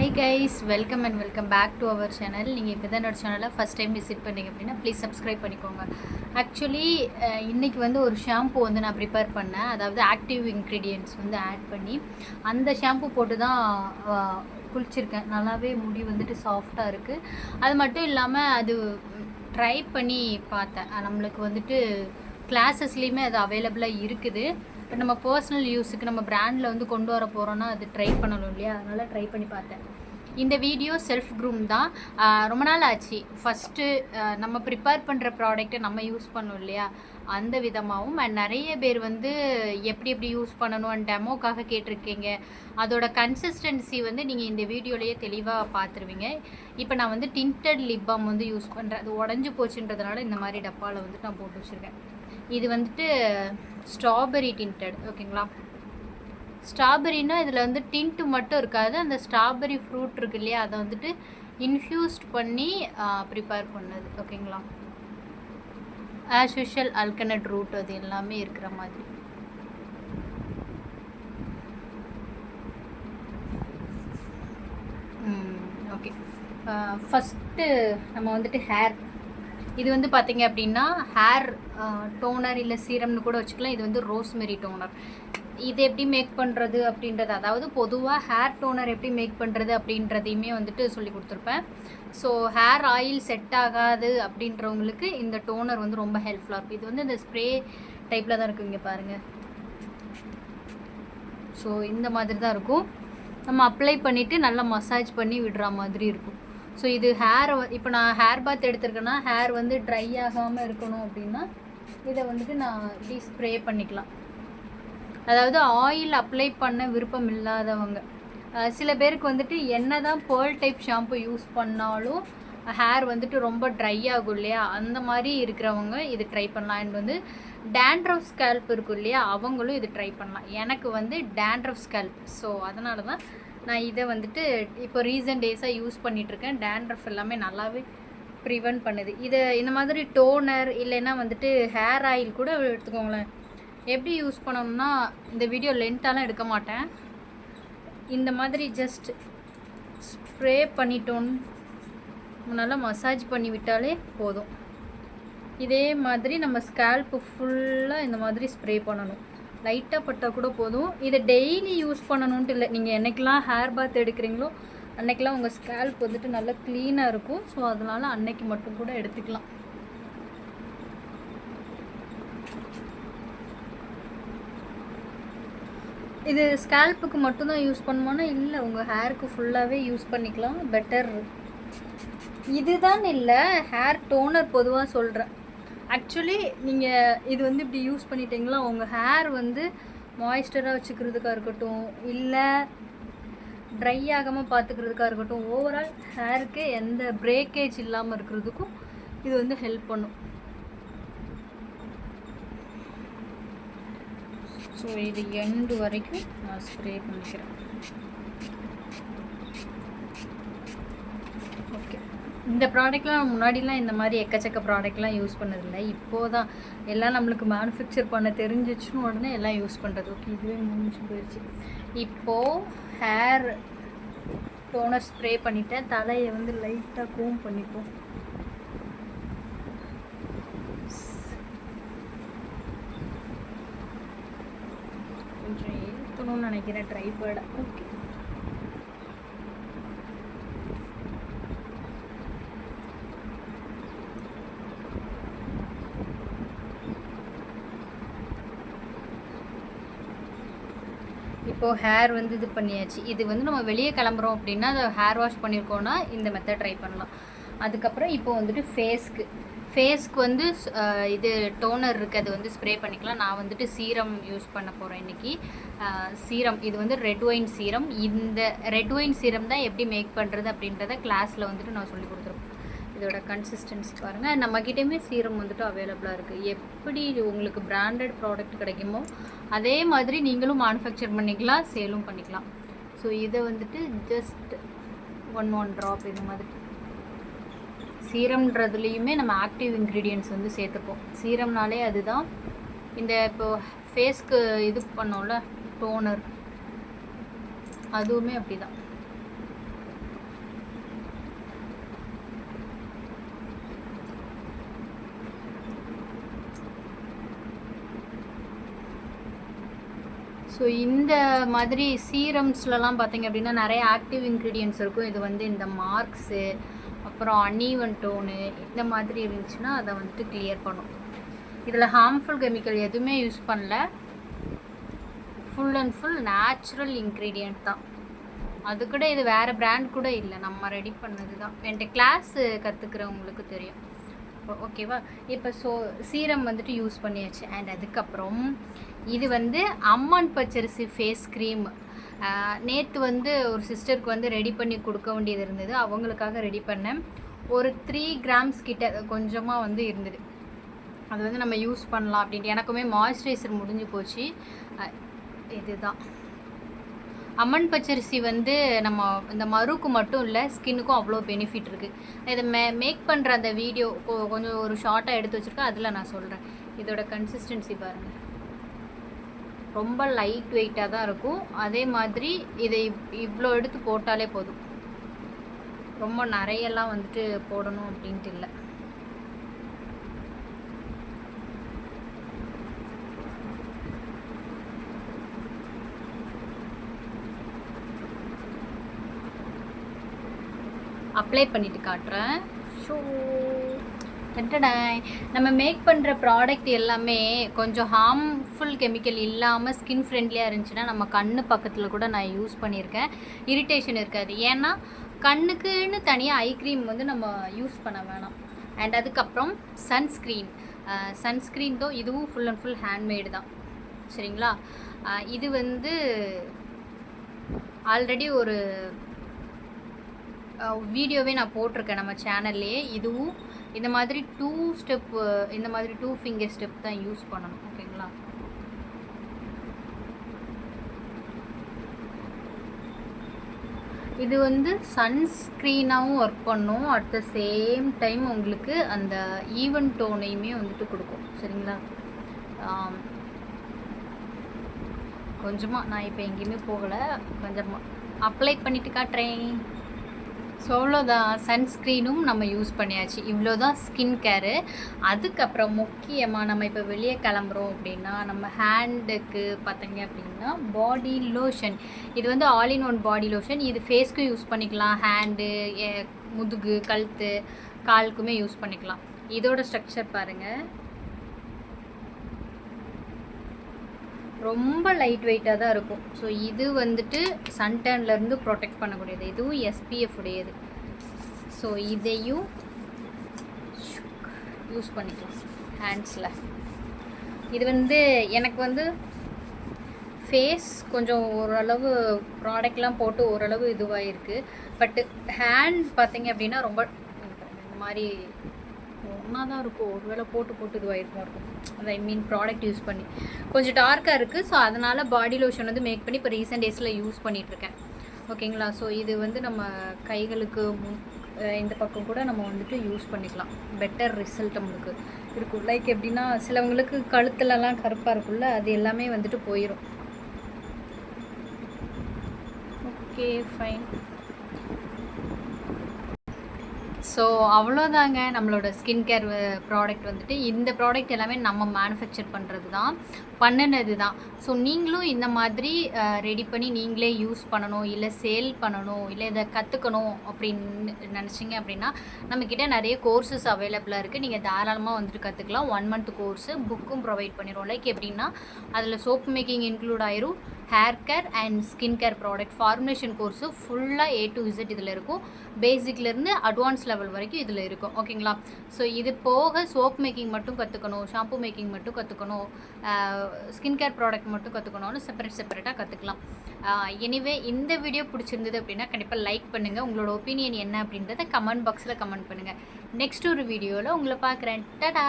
Hi guys welcome and welcome back to our channel நீங்கள் இப்போ தான் என்னோட சேனலை ஃபஸ்ட் டைம் விசிட் பண்ணீங்க அப்படின்னா ப்ளீஸ் சப்ஸ்கிரைப் பண்ணிக்கோங்க. ஆக்சுவலி இன்றைக்கி வந்து ஒரு ஷாம்பு வந்து நான் ப்ரிப்பேர் பண்ணேன். அதாவது ஆக்டிவ் இன்க்ரீடியன்ட்ஸ் வந்து ஆட் பண்ணி அந்த ஷாம்பு போட்டு தான் குளிச்சிருக்கேன். நல்லாவே முடி வந்துட்டு சாஃப்டாக இருக்குது அது மட்டும் இல்லாமல் அது ட்ரை பண்ணி பார்த்தேன். நம்மளுக்கு வந்துட்டு கிளாஸஸ்லேயுமே அது அவைலபிளாக இருக்குது. இப்போ நம்ம பர்சனல் யூஸுக்கு நம்ம ப்ராண்டில் வந்து கொண்டு வர போகிறோன்னா அது ட்ரை பண்ணணும் இல்லையா? அதனால் ட்ரை பண்ணி பார்த்தேன். இந்த வீடியோ செல்ஃப் க்ரூம் தான். ரொம்ப நாள் ஆச்சு. ஃபஸ்ட்டு நம்ம ப்ரிப்பேர் பண்ணுற ப்ராடக்ட்டை நம்ம யூஸ் பண்ணோம் இல்லையா? அந்த விதமாகவும் அண்ட் நிறைய பேர் வந்து எப்படி எப்படி யூஸ் பண்ணணும் டெமோக்காக கேட்டிருக்கீங்க. அதோட கன்சிஸ்டன்சி வந்து நீங்கள் இந்த வீடியோலேயே தெளிவாக பார்த்துருவீங்க. இப்போ நான் வந்து டிண்டட் லிப் பாம் வந்து யூஸ் பண்ணுறேன் அது உடஞ்சி போச்சுன்றதுனால இந்த மாதிரி டப்பாவில் வந்துட்டு நான் போட்டு வச்சுருக்கேன். இது வந்துட்டு ஸ்ட்ராபெரி டிண்டட் ஓகேங்களா? ஸ்ட்ராபெரினா இதில் வந்து டின்ட்டு மட்டும் இருக்காது. அந்த ஸ்ட்ராபெரி ஃப்ரூட் இருக்கு இல்லையா அதை வந்துட்டு இன்ஃப்யூஸ்ட் பண்ணி ப்ரிப்பேர் பண்ணது ஓகேங்களா? ஆஸ் யூஷுவல் அல்கனட் ரூட் அது எல்லாமே இருக்கிற மாதிரி. ஓகே. ஃபஸ்ட்டு நம்ம வந்துட்டு ஹேர் இது வந்து பார்த்தீங்க அப்படின்னா ஹேர் டோனர் இல்லை சீரம்னு கூட வச்சுக்கலாம். இது வந்து ரோஸ்மெரி டோனர் இது எப்படி மேக் பண்ணுறது அப்படின்றது அதாவது பொதுவாக ஹேர் டோனர் எப்படி மேக் பண்ணுறது அப்படின்றதையுமே வந்துட்டு சொல்லி கொடுத்துருப்பேன். ஸோ ஹேர் ஆயில் செட் ஆகாது அப்படின்றவங்களுக்கு இந்த டோனர் வந்து ரொம்ப ஹெல்ப்ஃபுல்லாக இருக்கும். இது வந்து இந்த ஸ்ப்ரே டைப்பில் தான் இருக்கும் இங்கே பாருங்கள் ஸோ இந்த மாதிரி தான் இருக்கும். நம்ம அப்ளை பண்ணிவிட்டு நல்லா மசாஜ் பண்ணி விடுற மாதிரி இருக்கும். ஸோ இது ஹேர் இப்போ நான் ஹேர் பாத் எடுத்திருக்கேன்னா ஹேர் வந்து ட்ரை ஆகாமல் இருக்கணும் அப்படின்னா இதை வந்துட்டு நான் இப்படி ஸ்ப்ரே பண்ணிக்கலாம். அதாவது ஆயில் அப்ளை பண்ண விருப்பம் இல்லாதவங்க. சில பேருக்கு வந்துட்டு என்ன தான் பேர்ல் டைப் ஷாம்பு யூஸ் பண்ணாலும் ஹேர் வந்துட்டு ரொம்ப ட்ரை ஆகும் இல்லையா? அந்த மாதிரி இருக்கிறவங்க இது ட்ரை பண்ணலாம். அண்ட் வந்து டேண்ட்ரஃப் ஸ்கேல்ப் இருக்கும் இல்லையா? அவங்களும் இது ட்ரை பண்ணலாம். எனக்கு வந்து டேண்ட்ரஃப் ஸ்கேல்ப் ஸோ அதனால தான் நான் இதை வந்துட்டு இப்போ ரீசன்ட் டேஸாக யூஸ் பண்ணிகிட்ருக்கேன் டேண்ட்ரஃப் எல்லாமே நல்லாவே ப்ரிவென்ட் பண்ணுது. இதை இந்த மாதிரி டோனர் இல்லைன்னா வந்துட்டு ஹேர் ஆயில் கூட எடுத்துக்கோங்களேன். எப்படி யூஸ் பண்ணணும்னா இந்த வீடியோ லென்த்தாலாம் எடுக்க மாட்டேன். இந்த மாதிரி ஜஸ்ட் ஸ்ப்ரே பண்ணிட்டோன்னு நல்லா மசாஜ் பண்ணி விட்டாலே போதும். இதே மாதிரி நம்ம ஸ்கேல்ப்பு ஃபுல்லாக இந்த மாதிரி ஸ்ப்ரே பண்ணணும். லைட்டாக பட்டால் கூட போதும். இதை டெய்லி யூஸ் பண்ணணுன்ட்டு இல்லை. நீங்கள் என்றைக்கெலாம் ஹேர் பாத் எடுக்கிறீங்களோ அன்றைக்கெலாம் உங்கள் ஸ்கேல்ப் வந்துட்டு நல்லா க்ளீனாக இருக்கும். ஸோ அதனால் அன்னைக்கு மட்டும் கூட எடுத்துக்கலாம். இது ஸ்கேல்ப்புக்கு மட்டும்தான் யூஸ் பண்ணுமானா இல்லை உங்கள் ஹேருக்கு ஃபுல்லாகவே யூஸ் பண்ணிக்கலாம். பெட்டர் இதுதான் இல்லை ஹேர் டோனர் பொதுவாக சொல்கிறேன் ஆக்சுவலி நீங்கள் இது வந்து இப்படி யூஸ் பண்ணிட்டீங்களா? உங்கள் ஹேர் வந்து மாய்ஸ்டராக வச்சுக்கிறதுக்காக இருக்கட்டும் இல்லை ட்ரை ஆகாமல் பார்த்துக்கிறதுக்காக இருக்கட்டும் ஓவரால் ஹேருக்கு எந்த பிரேக்கேஜ் இல்லாமல் இருக்கிறதுக்கும் இது வந்து ஹெல்ப் பண்ணும். ஸோ இது எண்டு வரைக்கும் நான் ஸ்ப்ரே பண்ணிக்கிறேன் ஓகே இந்த ப்ராடக்ட்லாம் முன்னாடிலாம் இந்த மாதிரி எக்கச்சக்க ப்ராடக்ட்லாம் யூஸ் பண்ணதில்லை. இப்போது தான் எல்லாம் நம்மளுக்கு மேனுஃபேக்சர் பண்ண தெரிஞ்சிச்சுன்னு உடனே எல்லாம் யூஸ் பண்ணுறது ஓகே இதுவே முடிஞ்சு போயிடுச்சு. இப்போது ஹேர் டோனர் ஸ்ப்ரே பண்ணிட்டேன். தலையை வந்து லைட்டாக கூம் பண்ணிப்போம். கொஞ்சம் ஏற்றணும்னு நினைக்கிறேன் ட்ரைபேர்டை ஓகே இப்போது ஹேர் வந்து இது பண்ணியாச்சு. இது வந்து நம்ம வெளியே கிளம்புறோம் அப்படின்னா அதை ஹேர் வாஷ் பண்ணியிருக்கோன்னா இந்த மெத்தட் ட்ரை பண்ணலாம். அதுக்கப்புறம் இப்போ வந்துட்டு ஃபேஸ்க்கு ஃபேஸ்க்கு வந்து இது டோனர் இருக்குது அது வந்து ஸ்ப்ரே பண்ணிக்கலாம். நான் வந்துட்டு சீரம் யூஸ் பண்ண போகிறேன் இன்றைக்கி சீரம் இது வந்து ரெட் ஒயின் சீரம் இந்த ரெட் ஒயின் சீரம் தான் எப்படி மேக் பண்ணுறது அப்படின்றத கிளாஸில் வந்துட்டு நான் சொல்லி கொடுத்துருப்பேன் இதோட கன்சிஸ்டன்சி பாருங்கள் நம்மக்கிட்டேயுமே சீரம் வந்துட்டு அவைலபிளாக இருக்குது எப்படி உங்களுக்கு பிராண்டட் ப்ராடக்ட் கிடைக்குமோ அதே மாதிரி நீங்களும் மேனுஃபேக்சர் பண்ணிக்கலாம் சேலும் பண்ணிக்கலாம். ஸோ இதை வந்துட்டு ஜஸ்ட் ஒன் ஒன் ட்ராப் இது மாதிரி. சீரம்ன்றதுலேயுமே நம்ம ஆக்டிவ் இன்க்ரீடியன்ட்ஸ் வந்து சேர்த்துப்போம். சீரம்னாலே அதுதான் இந்த இப்போ ஃபேஸ்க்கு இது பண்ணோம்ல டோனர் அதுவுமே அப்படி தான் ஸோ இந்த மாதிரி சீரம்ஸ்லலாம் பார்த்தீங்க அப்படின்னா நிறைய ஆக்டிவ் இன்க்ரீடியன்ஸ் இருக்கும். இது வந்து இந்த மார்க்ஸு அப்புறம் அன்ஈவன் டோனு இந்த மாதிரி இருந்துச்சுன்னா அதை வந்துட்டு கிளியர் பண்ணும். இதில் ஹார்ம்ஃபுல் கெமிக்கல் எதுவுமே யூஸ் பண்ணல. Full and full natural ingredient தான். அது கூட இது வேறு பிராண்ட் கூட இல்லை. நம்ம ரெடி பண்ணது தான் என்கிட்ட கிளாஸ் கற்றுக்கிறவங்களுக்கு தெரியும். ஓகேவா? இப்போ ஸோ சீரம் வந்துட்டு யூஸ் பண்ணியாச்சு. அண்ட் அதுக்கப்புறம் இது வந்து அம்மன் பச்சரிசி ஃபேஸ் க்ரீம் நேற்று வந்து ஒரு சிஸ்டருக்கு வந்து ரெடி பண்ணி கொடுக்க வேண்டியது இருந்தது. அவங்களுக்காக ரெடி பண்ணேன். ஒரு த்ரீ கிராம்ஸ் கிட்ட கொஞ்சமாக வந்து இருந்தது. அது வந்து நம்ம யூஸ் பண்ணலாம் அப்படின்ட்டு. எனக்குமே மாய்ஸ்சரைசர் முடிஞ்சு போச்சு. இதுதான். அம்மன் பச்சரிசி வந்து நம்ம இந்த மருக்கு மட்டும் இல்லை ஸ்கின்னுக்கும் அவ்வளோ பெனிஃபிட் இருக்குது இதை மே மேக் பண்ணுற அந்த வீடியோ கொஞ்சம் ஒரு ஷார்ட்டாக எடுத்து வச்சுருக்கேன் அதில் நான் சொல்கிறேன் இதோட கன்சிஸ்டன்சி பாருங்கள் ரொம்ப லைட் வெயிட்டாக தான் இருக்கும். அதே மாதிரி இதை இவ்- இவ்வளோ எடுத்து போட்டாலே போதும். ரொம்ப நிறையெல்லாம் வந்துட்டு போடணும் அப்படின்ட்டு இல்லை. அப்ளை பண்ணிட்டு காட்டுறேன். டடடாய். நம்ம மேக் பண்ணுற ப்ராடக்ட் எல்லாமே கொஞ்சம் ஹார்ம்ஃபுல் கெமிக்கல் இல்லாமல் ஸ்கின் ஃப்ரெண்ட்லியாக இருந்துச்சுன்னா நம்ம கண்ணு பக்கத்தில் கூட நான் யூஸ் பண்ணியிருக்கேன். இரிட்டேஷன் இருக்காது. ஏன்னா கண்ணுக்குன்னு தனியாக ஐ க்ரீம் வந்து நம்ம யூஸ் பண்ண வேணாம். அண்ட் அதுக்கப்புறம் சன்ஸ்க்ரீன் சன்ஸ்க்ரீன் தான் இதுவும் ஃபுல் அண்ட் ஃபுல் ஹேண்ட்மேடு தான். சரிங்களா? இது வந்து ஆல்ரெடி ஒரு வீடியோவே நான் போட்டிருக்கேன் நம்ம சேனல்லையே இதுவும் இந்த மாதிரி டூ ஸ்டெப்பு இந்த மாதிரி டூ ஃபிங்கர் ஸ்டெப் தான் யூஸ் பண்ணணும். ஓகேங்களா? இது வந்து சன்ஸ்க்ரீனாகவும் ஒர்க் பண்ணும். அட் த சேம் டைம் உங்களுக்கு அந்த ஈவன் டோனையுமே வந்துட்டு கொடுக்கும். சரிங்களா? கொஞ்சமாக நான் இப்போ எங்கேயுமே போகலை. கொஞ்சமாக அப்ளை பண்ணிட்டு காட்டுறேன் ஸோ அவ்வளோதான் சன்ஸ்க்ரீனும் நம்ம யூஸ் பண்ணியாச்சு. இவ்வளோ தான் ஸ்கின் கேரு அதுக்கப்புறம் முக்கியமாக நம்ம இப்போ வெளியே கிளம்புறோம் அப்படின்னா நம்ம ஹேண்டுக்கு பார்த்தீங்க அப்படின்னா பாடி லோஷன் இது வந்து all in one body lotion இது ஃபேஸ்க்கும் யூஸ் பண்ணிக்கலாம். ஹேண்டு முதுகு கழுத்து காலுக்குமே யூஸ் பண்ணிக்கலாம். இதோட ஸ்ட்ரக்சர் பாருங்கள் ரொம்ப லைட் வெயிட்டாக தான் இருக்கும். ஸோ இது வந்துட்டு சன்டேன்லேருந்து ப்ரொடெக்ட் பண்ணக்கூடியது. இதுவும் எஸ்பிஎஃப் உடையது. ஸோ இதையும் யூஸ் பண்ணிக்கலாம். ஹேண்ட்ஸில் இது வந்து எனக்கு வந்து ஃபேஸ் கொஞ்சம் ஓரளவு ப்ராடக்ட்லாம் போட்டு ஓரளவு இதுவாகிருக்கு பட்டு ஹேண்ட் பார்த்தீங்க அப்படின்னா ரொம்ப இந்த மாதிரி ஒன்றா தான் இருக்கும். ஒருவேளை போட்டு போட்டு இதுவாகிருக்கும் இருக்கும். அந்த ஐ மீன் ப்ராடக்ட் யூஸ் பண்ணி. கொஞ்சம் டார்க்காக இருக்குது ஸோ அதனால் பாடி லோஷன் வந்து மேக் பண்ணி இப்போ ரீசெண்ட் டேஸில் யூஸ் பண்ணிகிட்ருக்கேன் ஓகேங்களா ஸோ இது வந்து நம்ம கைகளுக்கு இந்த பக்கம் கூட நம்ம வந்துட்டு யூஸ் பண்ணிக்கலாம். பெட்டர் ரிசல்ட் நம்மளுக்கு இருக்கும். லைக் எப்படின்னா சிலவங்களுக்கு கழுத்துலலாம் கருப்பாக இருக்குல்ல அது எல்லாமே வந்துட்டு போயிடும் ஓகே ஃபைன் ஸோ அவ்வளோதாங்க நம்மளோட ஸ்கின் கேர் ப்ராடக்ட் வந்துட்டு. இந்த ப்ராடக்ட் எல்லாமே நம்ம மேனுஃபேக்சர் பண்ணுறது தான் பண்ணினது தான் ஸோ நீங்களும் இந்த மாதிரி uh, ரெடி பண்ணி நீங்களே யூஸ் பண்ணணும் இல்லை சேல் பண்ணணும் இல்லை இதை கற்றுக்கணும் அப்படின்னு நினச்சிங்க அப்படின்னா நம்மக்கிட்ட நிறைய கோர்சஸ் அவைலபிளாக இருக்குது நீங்கள் தாராளமாக வந்துட்டு கற்றுக்கலாம் ஒன் மந்த் கோர்ஸு புக்கும் ப்ரொவைட் பண்ணிடுவோம் லைக் எப்படின்னா அதில் சோப் மேக்கிங் இன்க்ளூட் ஆயிரும். Hair care and skin care product formulation course ஃபுல்லாக ஏ டு இசட் இதில் இருக்கும். பேசிக்லேருந்து அட்வான்ஸ் லெவல் வரைக்கும் இதில் இருக்கும். ஓகேங்களா ஸோ இது போக சோப் மேக்கிங் மட்டும் கற்றுக்கணும் ஷாம்பு மேக்கிங் மட்டும் கற்றுக்கணும் ஸ்கின் கேர் ப்ராடக்ட் மட்டும் கற்றுக்கணும்னு செப்பரேட் செப்பரேட்டாக கற்றுக்கலாம் எனிவே இந்த வீடியோ பிடிச்சிருந்தது அப்படின்னா கண்டிப்பாக லைக் பண்ணுங்கள் உங்களோட ஒப்பீனியன் என்ன அப்படின்றத கமெண்ட் பாக்ஸில் கமெண்ட் பண்ணுங்கள் நெக்ஸ்ட் ஒரு வீடியோவில் உங்களை பார்க்குறேன். டடா